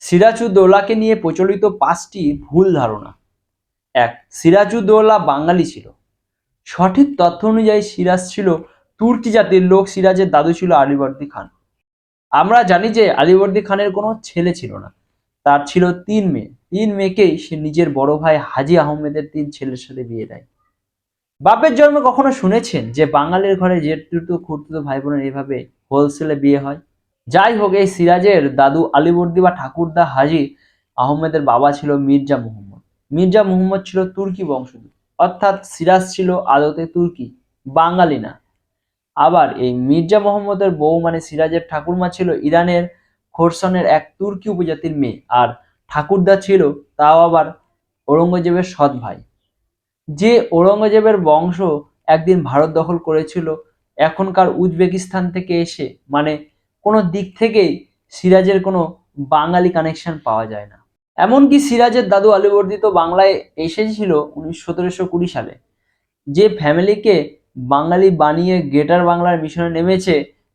সিরাজউদ্দৌলাকে নিয়ে প্রচলিত পাঁচটি ভুল ধারণা। এক, সিরাজউদ্দৌলা বাঙালি ছিল। সঠিক তথ্য অনুযায়ী সিরাজ ছিল তুর্কি জাতির লোক, সিরাজের দাদু ছিল আলিবর্দী খান। আমরা জানি যে আলিবর্দী খানের কোনো ছেলে ছিল না। তার ছিল তিন মেয়ে। তিন মেয়েকেই সে নিজের বড় ভাই হাজি আহমেদের তিন ছেলের সাথে বিয়ে দেয়। বাপের জন্মে কখনো শুনেছেন যে বাঙালির ঘরে জেঠতুতো খুঁড়তুতো ভাই বোনের এইভাবে হোলসেলে বিয়ে হয়? যাই হোক, এই সিরাজের দাদু আলিবর্দী বা ঠাকুরদা হাজি আহমেদের বাবা ছিল মির্জা মুহম্মদ। মির্জা মুহম্মদ ছিল তুর্কি বংশোদ্ভূত। অর্থাৎ সিরাজ ছিল আদতে তুর্কি, বাঙালি না। আবার এই মির্জা মোহাম্মদের বউ মানে সিরাজের ঠাকুরমা ছিল ইরানের খোরসনের এক তুর্কি উপজাতির মেয়ে আর ঠাকুরদা ছিল তাও আবার ঔরঙ্গজেবের সৎ ভাই। যে ঔরঙ্গজেবের বংশ একদিন ভারত দখল করেছিল, এখনকার উজবেকিস্তান থেকে এসে মানে কোনো দিক থেকেই সিরাজের কোনো বাঙালি কানেকশন পাওয়া যায় না। এমনকি সিরাজের দাদু আলিবর্দী তো বাংলায় এসেছিল উনিশ সতেরোশো কুড়ি সালে। যে ফ্যামিলিকে বাঙালি বানিয়ে গ্রেটার বাংলার মিশনে নেমেছে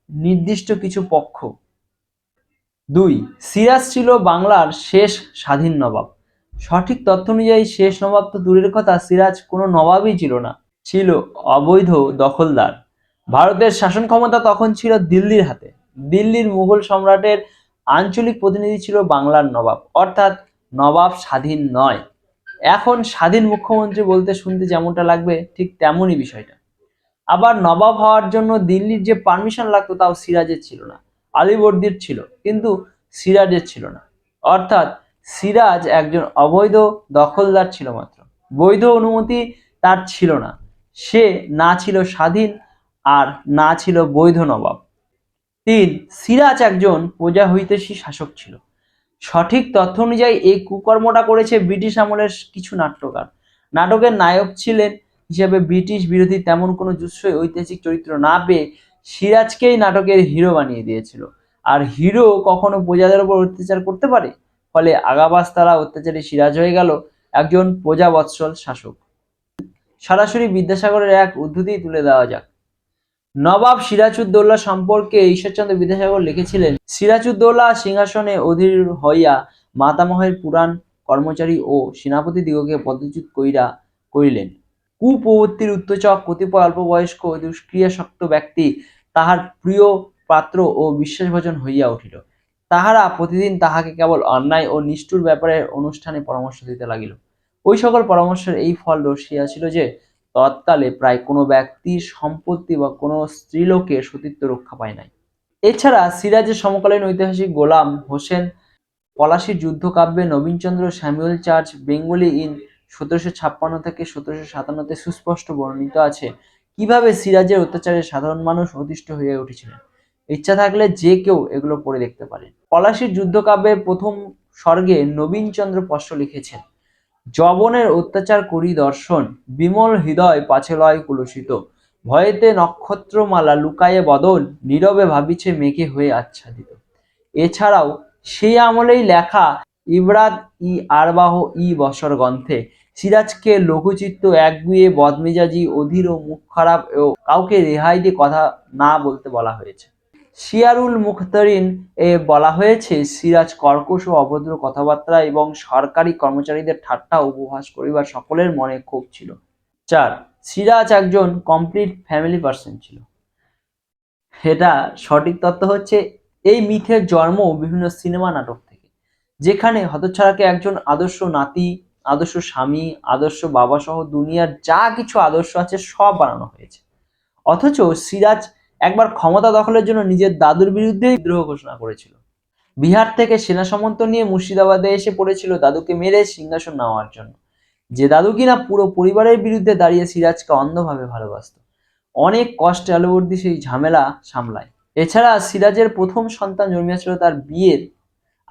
নির্দিষ্ট কিছু পক্ষ। দুই, সিরাজ ছিল বাংলার শেষ স্বাধীন নবাব। সঠিক তথ্য অনুযায়ী শেষ নবাব তো দূরের কথা, সিরাজ কোনো নবাবই ছিল না, ছিল অবৈধ দখলদার। ভারতের শাসন ক্ষমতা তখন ছিল দিল্লির হাতে। দিল্লির মুঘল সম্রাটের আঞ্চলিক প্রতিনিধি ছিল বাংলার নবাব, অর্থাৎ নবাব স্বাধীন নয়। এখন স্বাধীন মুখ্যমন্ত্রী বলতে শুনতে যেমনটা লাগবে, ঠিক তেমনই বিষয়টা। আবার নবাব হওয়ার জন্য দিল্লির যে পারমিশন লাগতো তাও সিরাজের ছিল না, আলিবর্দির ছিল, কিন্তু সিরাজের ছিল না। অর্থাৎ সিরাজ একজন অবৈধ দখলদার ছিল মাত্র। বৈধ অনুমতি তার ছিল না। সে না ছিল স্বাধীন আর না ছিল বৈধ নবাব। তিন, সিরাজ একজন প্রজা হইতেশী শাসক ছিল। সঠিক তথ্য অনুযায়ী এই কুকর্মটা করেছে ব্রিটিশ আমলের কিছু নাট্যকার। নাটকের নায়ক ছিলেন হিসেবে ব্রিটিশ বিরোধী তেমন কোনো জুৎসই ঐতিহাসিক চরিত্র না পেয়ে সিরাজকেই নাটকের হিরো বানিয়ে দিয়েছিল। আর হিরো কখনো প্রজাদের উপর অত্যাচার করতে পারে? ফলে আগাবাস তারা অত্যাচারী সিরাজ হয়ে গেল একজন প্রজাবৎসল শাসক। সরাসরি বিদ্যাসাগরের এক উদ্ধৃতি তুলে দেওয়া যাক। নবাব সিরাজউদ্দৌলা সম্পর্কে ঈশ্বরচন্দ্র বিদ্যাসাগর লিখেছিলেন, সিরাজউদ্দৌলা সিংহাসনে অধীর হইয়া মাতামহের পুরাণ, কর্মচারী ও সেনাপতি দিগকে পদচ্যুত কইরা করিলেন। কুপ্রবৃত্তির উত্তেজক কতিপয় অল্প বয়স্ক ও দুষ্ক্রিয়াসক্ত ব্যক্তি তাহার প্রিয় পাত্র ও বিশ্বাসভাজন হইয়া উঠিল। তাহারা প্রতিদিন তাহাকে কেবল অন্যায় ও নিষ্ঠুর ব্যাপারে অনুষ্ঠানে পরামর্শ দিতে লাগিল। ওই সকল পরামর্শের এই ফল রসিয়াছিল যে তৎকালে প্রায় কোনো ব্যক্তির সম্পত্তি বা কোনো স্ত্রীলোকের সতীত্ব রক্ষা পায় নাই। এছাড়া সিরাজের সমকালীন ঐতিহাসিক গোলাম হোসেন পলাশির যুদ্ধকাব্যে Nabinchandra Samuel Church Bengali in সতেরোশো ছাপ্পান্ন থেকে সতেরোশো সাতান্নতে সুস্পষ্ট বর্ণিত আছে কীভাবে সিরাজের অত্যাচারে সাধারণ মানুষ অতিষ্ঠ হয়ে উঠেছিলেন। ইচ্ছা থাকলে যে কেউ এগুলো পড়ে দেখতে পারেন। পলাশির যুদ্ধকাব্যের প্রথম স্বর্গে নবীনচন্দ্র পশ্চ লিখেছেন যবনের অত্যাচার করি দর্শন, বিমল হৃদয় পাছে লয় কুলসিত। ভয়েতে নক্ষত্রমালা লুকায়ে বদন নীরবে ভাবিছে মেঘে হয়ে আচ্ছাদিত। এছাড়াও সেই আমলেই লেখা ইবরাত ই আরবাহ ই বসর গ্রন্থে, সিরাজকে লঘুচিত্ত একগুয়ে বদমেজাজি, অধীর ও মুখ খারাপ ও কাউকে রেহাই দিয়ে কথা না বলতে বলা হয়েছে। শিয়ারুল মুখতারিন এ বলা হয়েছে, সিরাজ কর্কশ ও অভদ্র কথাবার্তা এবং সরকারি কর্মচারীদের ঠাট্টা উপহাস করিবার সকলের মনে ক্ষোভ ছিল। চার, সিরাজ একজন কমপ্লিট ফ্যামিলি পার্সন ছিল। এটা সঠিক তত্ত্ব হচ্ছে, এই মিথের জন্ম বিভিন্ন সিনেমা নাটক থেকে, যেখানে হতচ্ছাড়াকে একজন আদর্শ নাতি, আদর্শ স্বামী, আদর্শ বাবা সহ দুনিয়ার যা কিছু আদর্শ আছে সব বানানো হয়েছে। অথচ সিরাজ একবার ক্ষমতা দখলের জন্য নিজের দাদুর বিরুদ্ধে বিদ্রোহ ঘোষণা করেছিল। বিহার থেকে সেনা সামন্ত নিয়ে মুর্শিদাবাদে এসে পড়েছিল দাদুকে মেরে সিংহাসন নেওয়ার জন্য। যে দাদু কিনা পুরো পরিবারের বিরুদ্ধে দাঁড়িয়ে সিরাজকে অন্ধভাবে ভালোবাসত। অনেক কষ্টে আলোবর্দী সেই ঝামেলা সামলায়। এছাড়া সিরাজের প্রথম সন্তান জন্মিয়েছিল তার বিয়ের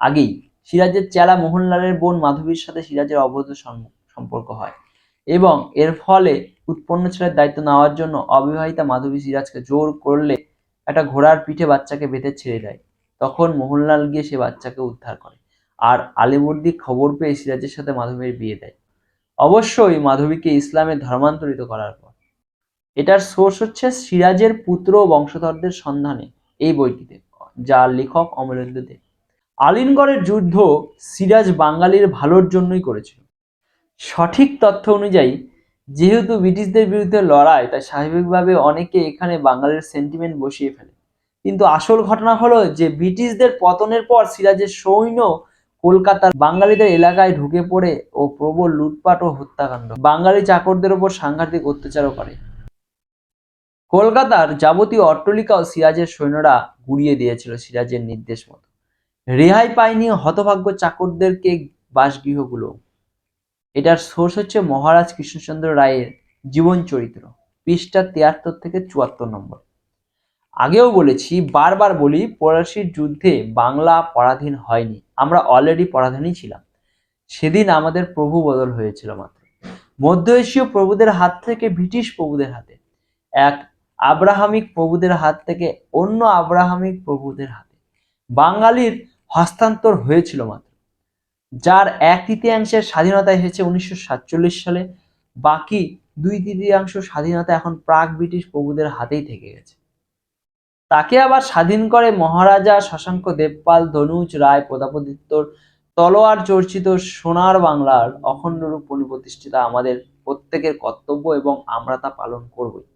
আগেই। সিরাজের চেলা মোহনলালের বোন মাধবীর সাথে সিরাজের অবৈধ সম্পর্ক হয়। এবং এর ফলে উৎপন্ন ছেলের দায়িত্ব নেওয়ার জন্য অবিবাহিতা মাধবী সিরাজকে জোর করলে একটা ঘোড়ার পিঠে বাচ্চাকে বেঁধে ছেড়ে দেয়। তখন মোহনলাল গিয়ে সে বাচ্চাকে উদ্ধার করে। আর আলিবর্দি খবর পেয়ে সিরাজের সাথে মাধবীর বিয়ে দেয়। অবশ্যই মাধবীকে ইসলামে ধর্মান্তরিত করার পর। এটার সোর্স হচ্ছে সিরাজের পুত্র বংশধরদের সন্ধানে এই বইটিতে, যা লেখক অমলেন্দু দেব আলিনগড়ের যুদ্ধ সিরাজ বাঙালির ভালোর জন্যই করেছিল। সঠিক তথ্য অনুযায়ী যেহেতু ব্রিটিশদের বিরুদ্ধে লড়াই, তাই স্বাভাবিকভাবে অনেকে এখানে বাঙালির সেন্টিমেন্ট বসিয়ে ফেলে। কিন্তু আসল ঘটনা হলো যে ব্রিটিশদের পতনের পর সিরাজের সৈন্য কলকাতার বাঙালিদের এলাকায় ঢুকে পড়ে ও প্রবল লুটপাট ও হত্যাকাণ্ড। বাঙালি চাকরদের ওপর সাংঘাতিক অত্যাচারও করে। কলকাতার যাবতীয় অট্টলিকাও সিরাজের সৈন্যরা গুড়িয়ে দিয়েছিল সিরাজের নির্দেশ মতো। রেহাই পায়নি হতভাগ্য চাকরদেরকে বাসগৃহগুলো। এটার সোর্স হচ্ছে মহারাজ কৃষ্ণচন্দ্র রায়ের জীবন চরিত্র, পৃষ্ঠা তিয়াত্তর থেকে চুয়াত্তর নম্বর। আগেও বলেছি, বারবার বলি, পলাশির যুদ্ধে বাংলা পরাধীন হয়নি। আমরা অলরেডি পরাধীনই ছিলাম। সেদিন আমাদের প্রভু বদল হয়েছিল মাত্র। মধ্য এশীয় প্রভুদের হাত থেকে ব্রিটিশ প্রভুদের হাতে, এক আব্রাহামিক প্রভুদের হাত থেকে অন্য আব্রাহামিক প্রভুদের হাতে। বাঙালির হস্তান্তর হয়েছিল মাত্র। যার এক তৃতীয়াংশের স্বাধীনতা এসেছে উনিশশো সাতচল্লিশ সালে, বাকি দুই তৃতীয়াংশ স্বাধীনতা এখন প্রাক ব্রিটিশ প্রভুদের হাতেই থেকে গেছে। তাকে আবার স্বাধীন করে মহারাজা শশাঙ্ক দেবপাল, ধনুজ, রায় প্রতাপাদিত্যর তলোয়ার চর্চিত সোনার বাংলার অখণ্ড রূপ পুনঃপ্রতিষ্ঠিতা আমাদের প্রত্যেকের কর্তব্য এবং আমরা তা পালন করবই।